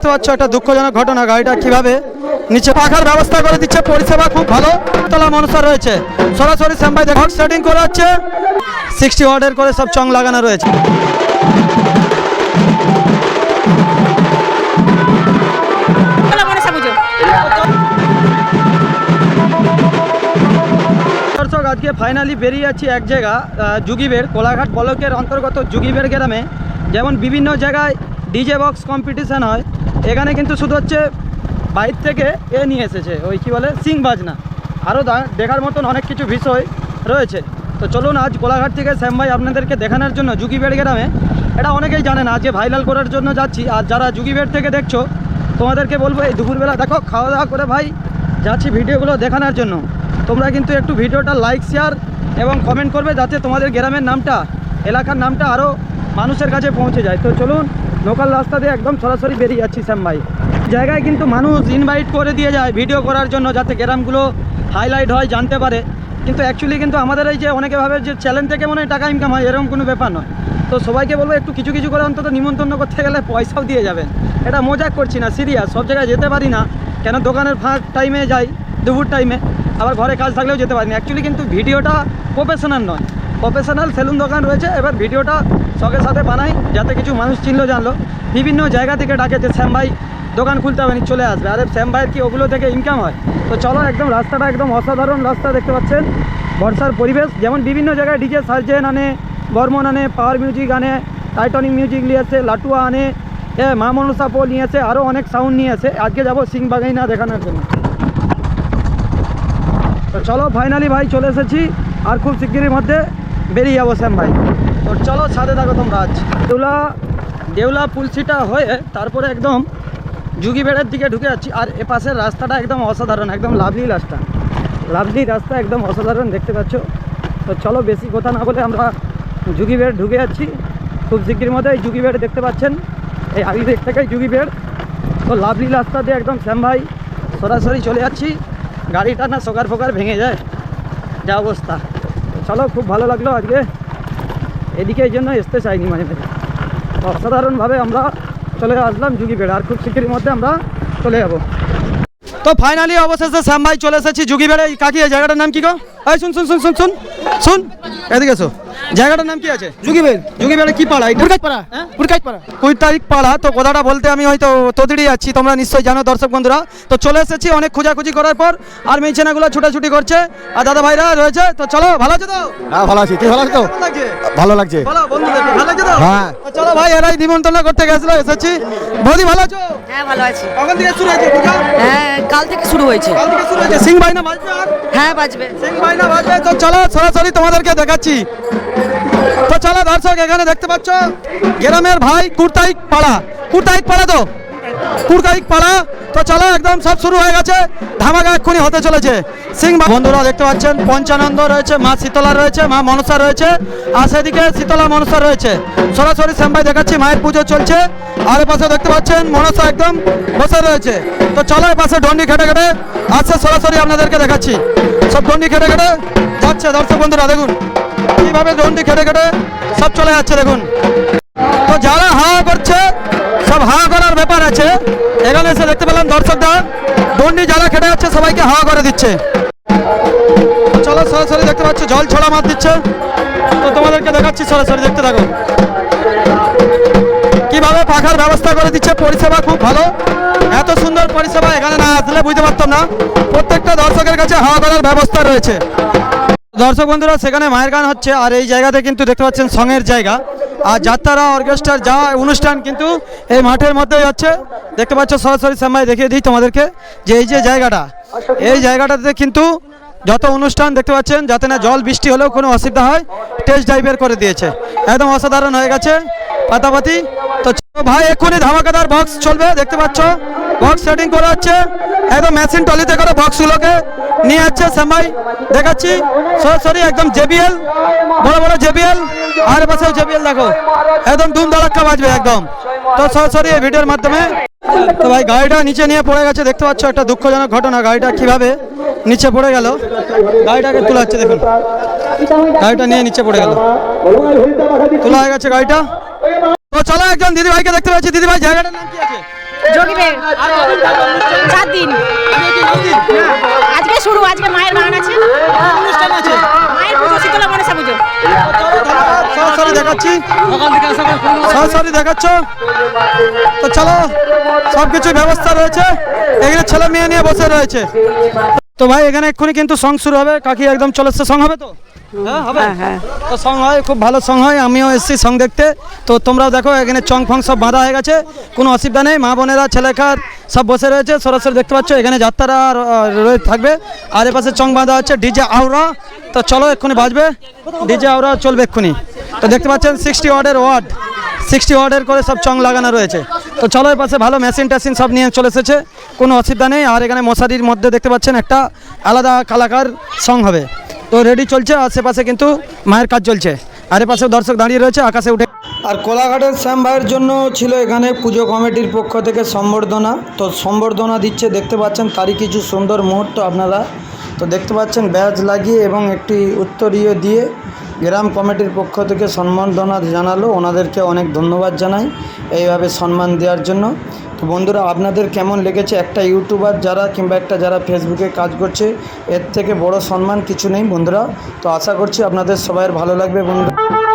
দেখতে পাচ্ছ একটা দুঃখজনক ঘটনা গাড়িটা কীভাবে নিচে পাখার ব্যবস্থা করে দিচ্ছে পরিষেবা খুব ভালো তলা মনসা রয়েছে। সরাসরি শ্যামবাই দেখো সেটিং করে হচ্ছে সিক্সটি ওয়ার্ডের করে সব চং লাগানো রয়েছে। দর্শক আজকে ফাইনালি বেরিয়ে যাচ্ছি এক জায়গা যুগিবের কোলাঘাট ব্লকের অন্তর্গত যুগিবের গ্রামে। যেমন বিভিন্ন জায়গায় ডিজে বক্স কম্পিটিশান হয়। এখানে কিন্তু শুধু হচ্ছে বাইর থেকে এ নিয়ে এসেছে, ওই কী বলে, সিং বাজনা। আরও দেখার মতন অনেক কিছু বিষয় রয়েছে। তো চলুন আজ কোলাঘাট থেকে শ্যাম ভাই আপনাদেরকে দেখানোর জন্য যুগিবের গ্রামে। এটা অনেকেই জানে না, আজকে ভাইরাল করার জন্য যাচ্ছি। আর যারা যুগিবের থেকে দেখছ, তোমাদেরকে বলব, এই দুপুরবেলা দেখো খাওয়া দাওয়া করে ভাই, যাচ্ছি ভিডিওগুলো দেখানোর জন্য। তোমরা কিন্তু একটু ভিডিওটা লাইক শেয়ার এবং কমেন্ট করবে, যাতে তোমাদের গ্রামের নামটা, এলাকার নামটা আরও মানুষের কাছে পৌঁছে যায়। তো চলুন লোকাল রাস্তা দিয়ে একদম সরাসরি বেরিয়ে যাচ্ছি, শ্যাম ভাই। জায়গায় কিন্তু মানুষ ইনভাইট করে দিয়ে যায় ভিডিও করার জন্য, যাতে গ্রামগুলো হাইলাইট হয়, জানতে পারে। কিন্তু অ্যাকচুয়ালি কিন্তু আমাদের এই যে অনেকে ভাবে যে চ্যানেল থেকে মনে হয় টাকা ইনকাম হয়, এরকম কোনো ব্যাপার নয়। তো সবাইকে বলব একটু কিছু কিছু করে অন্তত নিমন্ত্রণ করতে গেলে পয়সাও দিয়ে যাবেন। এটা মজাক করছি না সিরিয়াস সব জায়গায় যেতে পারি না। কেন দোকানের ফাঁক টাইমে যাই, দুপুর টাইমে আবার ঘরে কাজ থাকলেও যেতে পারি না। অ্যাকচুয়ালি কিন্তু ভিডিওটা প্রফেশনাল নয়। প্রফেশনাল সেলুন দোকান রয়েছে, এবার ভিডিওটা শখের সাথে বানাই, যাতে কিছু মানুষ চিনলো, জানলো। বিভিন্ন জায়গা থেকে ডাকে যে, শ্যাম ভাই, দোকান খুলতে হবে চলে আসবে। আরে, শ্যাম ভাইয়ের কি ওগুলো থেকে ইনকাম হয়? তো চলো, একদম রাস্তাটা একদম অসাধারণ রাস্তা দেখতে পাচ্ছেন। বর্ষার পরিবেশ, যেমন বিভিন্ন জায়গায় ডিজে সার্জেন আনে, বর্মন আনে পাওয়ার মিউজিক আনে টাইটনিক মিউজিক নিয়ে আসে লাটুয়া আনে, এ, মা মনসা পো নিয়ে আসে আরও অনেক সাউন্ড নিয়ে আসে আজকে যাব সিং বাগাইনা দেখানোর জন্য। তো চলো ফাইনালি ভাই, চলে এসেছি। আর খুব শিগগিরির মধ্যে বেরিয়ে যাব, শ্যাম ভাই। তো চলো ছাদে থাকো তোমরা আজ। দেউলা দেউলা পুলসিটা হয়ে তারপরে একদম যুগি বেড়ের দিকে ঢুকে যাচ্ছি। আর এ পাশের রাস্তাটা একদম অসাধারণ, একদম লাভলি রাস্তা। লাভলি রাস্তা একদম অসাধারণ দেখতে পাচ্ছ। তো চলো বেশি কথা না বলে আমরা যুগি বেড় ঢুকে যাচ্ছি। খুব শিগগির মধ্যে এই যুগি বেড় দেখতে পাচ্ছেন। এই আগে দিক থেকেই যুগি বেড়। তো লাভলি রাস্তা দিয়ে একদম শ্যাম ভাই সরাসরি চলে যাচ্ছি। গাড়িটা না সকার ফোকার ভেঙে যায়। যা অবস্থা। চলো, খুব ভালো লাগল আজকে। এদিকে এই জন্য আসতে চাইনি মানে অসাধারণভাবে আমরা চলে আসলাম যুগি বেড়া, আর খুব শীঘ্রের মধ্যে আমরা চলে যাব। তো ফাইনালি অবশেষে শ্যাম ভাই চলে এসেছি যুগি বেড়ে। কাকি, এই জায়গাটার নাম কি গো? এই শুন শুন শুন শুন শুন শুন। এদিকে এসো। জায়গাটার নাম কি আছে? যুগি বেড় যুগি বেড়ে কি পাড়া? এটা পাড়া হ্যাঁ? পুরকাইট পাড়া কুড়ি তারিখ পাড়া। তো কথাটা বলতে আমি হয়তো তদিড়ি যাচ্ছি তোমরা নিশ্চয়ই জানো দর্শক বন্ধুরা। তো চলে এসেছি অনেক খোঁজাখুঁজি করার পর আর মেয়ে ছেনাগুলো ছুটাছুটি করছে আর দাদা ভাইরা রয়েছে। তো চলো ভালো আছে তো? হ্যাঁ ভালো আছি। তুই ভালো তো? কেমন লাগছে? ভালো লাগছে। বন্ধুদেরকে ভালো লাগছে তো? হ্যাঁ। চলো ভাই এরাই নিমন্ত্রণ করতে গেছিল এসেছি। বৌদি ভালো আছো? হ্যাঁ ভালো আছি। কখন থেকে শুরু হয়েছে পূজা? হ্যাঁ কাল থেকে শুরু হয়েছে। কাল থেকে শুরু হয়েছে। সিং ভাই না বাজবে আর? হ্যাঁ বাজবে। সিং ভাই না বাজবে। তো চলো সরাসরি তোমাদেরকে দেখাচ্ছি। তো চলো দর্শক, এখানে দেখতে পাচ্ছ, গ্রামের ভাই কুর্তাইক পাড়া। কুর্তাইক পাড়া তো? কুর্তাইক পাড়া? তো চলো, একদম সব শুরু হয়ে গেছে। ধামাকা এক্ষুনি হতে চলেছে। সিং বন্ধুরা দেখতে পাচ্ছেন, পঞ্চানন্দ রয়েছে, মা শীতলা রয়েছে, মা মনসা রয়েছে, আর সেদিকে শীতলা মনসা রয়েছে। সরাসরি শ্যামভাই দেখাচ্ছি, মায়ের পুজো চলছে। আর পাশে দেখতে পাচ্ছেন, মনসা একদম বসে রয়েছে। তো চলো পাশে ডন্ডি খেটে খেটে আসছে, সরাসরি আপনাদেরকে দেখাচ্ছি। সব ডন্ডি খেটে খেটে যাচ্ছে দর্শক বন্ধুরা, দেখুন। কীভাবে ডন্ডি খেটে খেটে সব চলে যাচ্ছে দেখুন। তো যারা হাওয়া করছে, সব হাওয়া করার ব্যাপার আছে। এখানে এসে দেখতে পেলাম দর্শকরা। ডন্ডি যারা খেটে যাচ্ছে, সবাইকে হাওয়া করে দিচ্ছে। চলো সরাসরি দেখতে পাচ্ছ, জল ছড়া মার দিচ্ছে। তো তোমাদেরকে দেখাচ্ছি, সরাসরি দেখতে থাকো। কীভাবে পাখার ব্যবস্থা করে দিচ্ছে, পরিষেবা খুব ভালো। এত সুন্দর পরিষেবা এখানে না আসলে বুঝতে পারতাম না। প্রত্যেকটা দর্শকের কাছে হাওয়া করার ব্যবস্থা রয়েছে। দর্শক বন্ধুরা, সেখানে মায়ের গান হচ্ছে, আর এই জায়গাতে কিন্তু দেখতে পাচ্ছেন সঙের জায়গা। আর যাত্রা অর্কেস্ট্রার যা অনুষ্ঠান কিন্তু এই মাঠের মধ্যেই হচ্ছে। দেখতে পাচ্ছ, সরাসরি সময় দেখিয়ে দিই তোমাদেরকে যে এই যে জায়গাটা। এই জায়গাটাতে কিন্তু যত অনুষ্ঠান দেখতে পাচ্ছেন, যাতে না জল, বৃষ্টি হলেও কোনো অসুবিধা হয় টেস্ট ড্রাইভের করে দিয়েছে। একদম অসাধারণ হয়ে গেছে পাতাপাতি। তো ভাই, এক্ষুনি ধামাকাদার বক্স চলবে, দেখতে পাচ্ছ বক্স সেটিং করা হচ্ছে। একদম মেশিন টলিতে করে বক্সগুলোকে নিয়ে যাচ্ছে সময় দেখাচ্ছি। সরাসরি একদম জেবিএল। বড় বড় জেবিএল। আর পাশে জেবিএল দেখো। একদম ধুম ধড়াক্কা বাজবে একদম। তো সরাসরি এই ভিডিওর মাধ্যমে। তো ভাই গাড়িটা নিচে নিয়ে পড়ে গেছে দেখতে পাচ্ছ একটা দুঃখজনক ঘটনা। গাড়িটা কীভাবে নিচে পড়ে গেল গাড়িটাকে তোলা হচ্ছে দেখুন। গাড়িটা নিয়ে নিচে পড়ে গেল। তোলা হয়ে গেছে গাড়িটা। তো চলো একজন দিদি ভাইকে দেখতে পাচ্ছি। দিদি ভাই জায়গাটার নাম কি আছে? চার দিন সরাসরি দেখাচ্ছি। সরাসরি দেখাচ্ছ? তো চলো সবকিছু ব্যবস্থা রয়েছে। এখানে ছেলে মেয়ে নিয়ে বসে রয়েছে। তো ভাই, এখানে এক্ষুনি কিন্তু সং শুরু হবে। কাকি একদম চলে সং হবে তো? হ্যাঁ হবে? তো সং হয় খুব ভালো সং হয় আমিও এসেছি সং দেখতে। তো তোমরাও দেখো এখানে চং ফং সব বাঁধা হয়ে গেছে কোনো অসুবিধা নেই মা বোনেরা ছেলেখার সব বসে রয়েছে সরাসরি দেখতে পাচ্ছ এখানে যাত্রারা থাকবে। আর চং বাঁধা হচ্ছে ডিজে আওরা তো চলো এক্ষুনি বাজবে। ডিজে আওরা চলবে এক্ষুনি। তো দেখতে পাচ্ছেন সিক্সটি ওয়ার্ডের ওয়ার্ড সিক্সটি ওয়ার্ডের করে সব চং লাগানো রয়েছে। তো চলো এর পাশে ভালো মেশিন সব নিয়ে চলে এসেছে কোনো অসুবিধা নেই। আর এখানে মশারির মধ্যে দেখতে পাচ্ছেন একটা আলাদা কালাকার সং হবে। তো রেডি চলছে, আশেপাশে কিন্তু মায়ের কাজ চলছে। আর পাশে দর্শক দাঁড়িয়ে রয়েছে, আকাশে উঠে আর কোলাঘাটের শ্যাম ভাইয়ের জন্য ছিল এখানে পুজো কমিটির পক্ষ থেকে সম্বর্ধনা। তো সম্বর্ধনা দিচ্ছে, দেখতে পাচ্ছেন তারই কিছু সুন্দর মুহূর্ত আপনারা। তো দেখতে পাচ্ছেন ব্যাজ লাগিয়ে এবং একটি উত্তরীয় দিয়ে গ্রাম কমিটির পক্ষ থেকে সম্বর্ধনা জানালো। ওনাদেরকে অনেক ধন্যবাদ জানাই এইভাবে সম্মান দেওয়ার জন্য। তো বন্ধুরা, আপনাদের কেমন লেগেছে? একটা ইউটিউবার যারা কিংবা একটা যারা ফেসবুকে কাজ করছে, এর থেকে বড় সম্মান কিছু নেই বন্ধুরা। তো আশা করছি আপনাদের সবাই ভালো লাগবে বন্ধুরা।